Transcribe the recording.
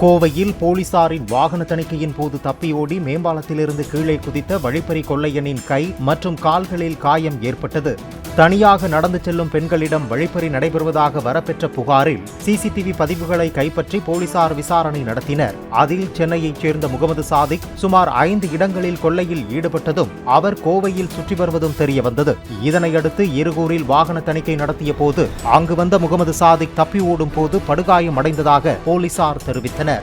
கோவையில் போலீசாரின் வாகன தணிக்கையின் போது தப்பியோடி மேம்பாலத்திலிருந்து கீழே குதித்த வழிப்பறி கொள்ளையனின் கை மற்றும் கால்களில் காயம் ஏற்பட்டது. தனியாக நடந்து செல்லும் பெண்களிடம் வழிப்பறி நடைபெறுவதாக வரப்பெற்ற புகாரில் சிசிடிவி பதிவுகளை கைப்பற்றி போலீசார் விசாரணை நடத்தினர். அதில் சென்னையைச் சேர்ந்த முகமது சாதிக் சுமார் ஐந்து இடங்களில் கொள்ளையில் ஈடுபட்டதும் அவர் கோவையில் சுற்றி வருவதும் தெரியவந்தது இதனையடுத்து இருகூரில் வாகன தணிக்கை நடத்திய போது அங்கு வந்த முகமது சாதிக் தப்பி ஓடும் போது படுகாயம் அடைந்ததாக போலீசார் தெரிவித்தனர்.